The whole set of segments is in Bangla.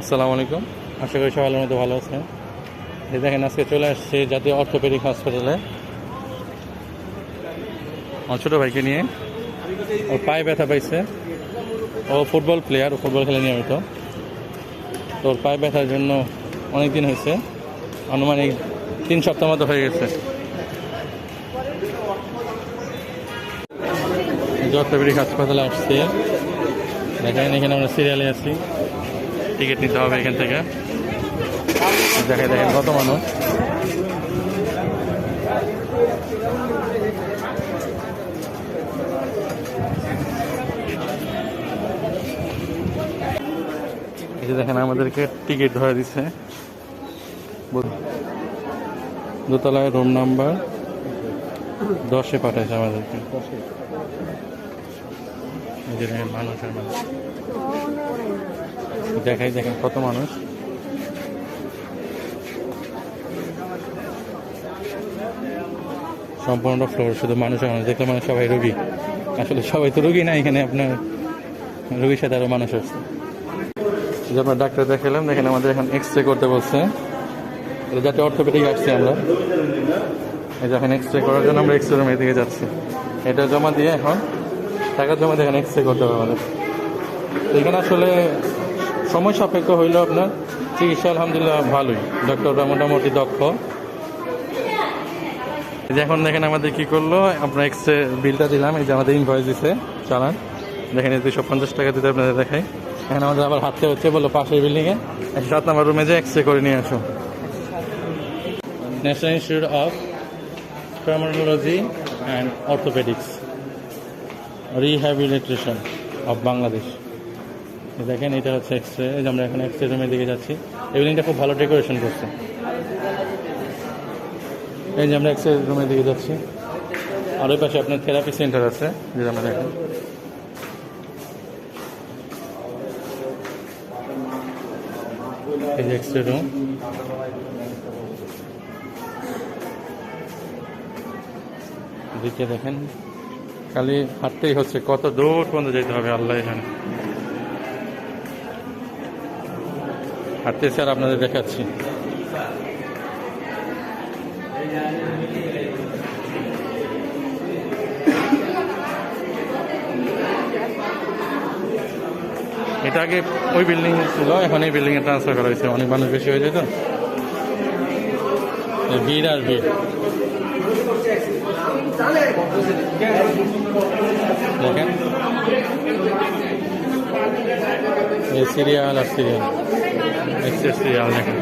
আসসালামু আলাইকুম। আশা করি সকালের মধ্যে ভালো আছেন। এই দেখেন, আজকে চলে আসছি জাতীয় অর্থোপেডিক হসপিটালে আমার ছোটো ভাইকে নিয়ে। ওর পায়ে ব্যথা পাইছে। ও ফুটবল প্লেয়ার ফুটবল খেলে নিয়মিত। তো ওর পায়ে ব্যথার জন্য অনেক দিন হয়েছে। আনুমানিক তিন সপ্তাহ মতো হয়ে গেছে। অর্থোপেডিক হাসপাতালে আসছে। দেখেন, এখানে আমরা সিরিয়ালে আছি। টিকিট নিতে হবে এখান থেকে। দেখে দেখেন কত মানুষ। দেখেন, আমাদেরকে টিকিট ধরে দিচ্ছে দোতলায় রুম নাম্বার দশে পাঠাইছে আমাদেরকে। মানুষ দেখাই দেখেন কত মানুষ? সম্পূর্ণ ফ্লোর শুধু মানুষ দেখলে মানে সবাই রোগী। আসলে সবাই তো রোগী না এখানে, আপনার রোগীর সাথে আরও মানুষ এই যে আমরা ডাক্তার দেখালাম, দেখেন আমাদের এখন এক্স রে করতে বলছে। যাতে অর্থোপেডিক আসছি আমরা। এই যে এখন এক্স রে করার জন্য আমরা এক্স রে রুমের দিকে যাচ্ছি। এটা জমা দিয়ে এখন, টাকা জমা দিয়ে এখন এক্স রে করতে হবে আমাদের। এখানে আসলে সময় সাপেক্ষ হইল আপনার। চিকিৎসা আলহামদুলিল্লাহ ভালোই। ডক্টররা মোটামুটি দক্ষ। এখন দেখেন আমাদের কি করল, আপনার এক্স রে বিলটা দিলাম, এই যে আমাদের ইনভয়েস দিছে, চালান। দেখেন এই দুশো পঞ্চাশ টাকা দিতে আপনাদের দেখাই। এখন আমাদের আবার হাঁটতে হচ্ছে বলল পাশের বিল্ডিংয়ে সাত নাম্বার রুমে যে এক্স রে করে নিয়ে আসো। National institute of traumatology and orthopaedics rehabilitation of Bangladesh দেখেন, এটা হচ্ছে এক্স রে এই যে আমরা এখন এক্স রে রুমের দিকে যাচ্ছি। এই বিল্ডিংটা খুব ভালো ডেকোরেশন করছে। এই যে আমরা এক্স রে রুমের দিকে যাচ্ছি। আর ওই পাশে আপনার থেরাপি সেন্টার আছে যেটা আমরা দেখেন। এই যে এক্স রে রুম দেখেন, খালি হাঁটতেই হচ্ছে, কত দূর পর্যন্ত যেতে হবে আল্লাহ এখানে হাঁটতেছি আর আপনাদের দেখাচ্ছি। এটা আগে ওই বিল্ডিং ছিল, এখন এই বিল্ডিং এ ট্রান্সফার করা হয়েছে। অনেক মানুষ বেশি হয়ে তো। ভিড় আর ভিড়। দেখেন। সিরিয়াল আর সিরিয়াল সিরিয়াল দেখেন।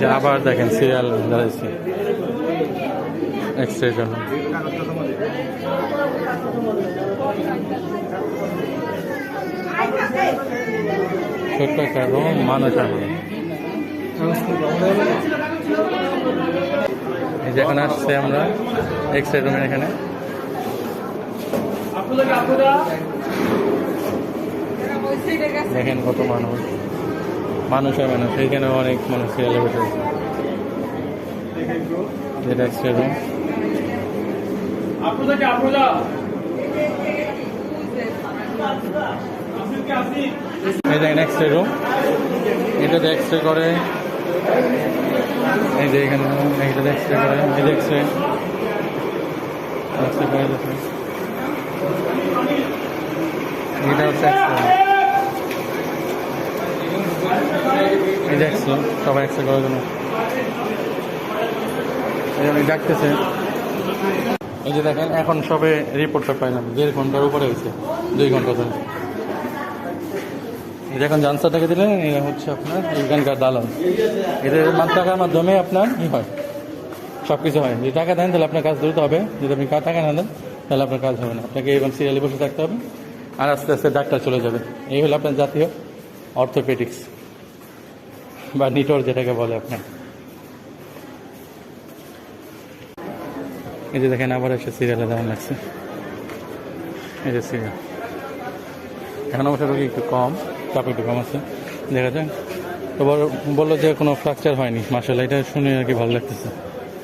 যে আবার দেখেন সিরিয়াল দাঁড়াইছি এক্সরের জন্য। ছোট্ট একটা মানুষ এই যে এখন আসছে আমরা এক্স রে রুমের এখানে। দেখেন কত মানুষ। মানুষ আর মানুষ। এইখানে অনেক মানুষ সিরিয়ালে বসে আছে যেটা এক্স রে রুম এই দেখেন এক্স রে রুম এটাতে এক্স রে করে। এই যে এখানে এইটাতে এক্স রে করে। এই যে এক্স রে এক্স রে করে এটা হচ্ছে এক্স রে রে সবাই এক্স রে করার জন্য। ডাকতেছে। এই যে দেখেন, এখন সবে রিপোর্টটা পাইলাম, দেড় ঘণ্টার উপরে হয়েছে, দুই ঘণ্টা ধরে। এই যে এখন জানসাটাকে দিলে এটা হচ্ছে আপনার এইখানকার দালান এদের টাকার মাধ্যমে আপনার ই হয় সব কিছু হয়। যদি টাকা দেন, তাহলে আপনার কাজ দ্রুত হবে। যদি আপনি টাকা না দেন, তাহলে আপনার কাজ হবে না। আপনাকে এবং সিরিয়ালে বসে থাকতে হবে। আর আস্তে আস্তে ডাক্তার চলে যাবে। এই হলো আপনার জাতীয় অর্থোপেডিক্স। বা নিটোর যেটাকে বলে আপনার এই যে দেখেন আবার এসে সিরিয়ালে দেওয়া লাগছে। এই যে সিরিয়াল এখন অবশ্য রোগী একটু কম, চাপ একটু কম আছে। দেখা যায় তো বলল যে কোনো ফ্র্যাকচার হয়নি মাসাল্লাহ এটা শুনে আর কি ভালো লাগতেছে।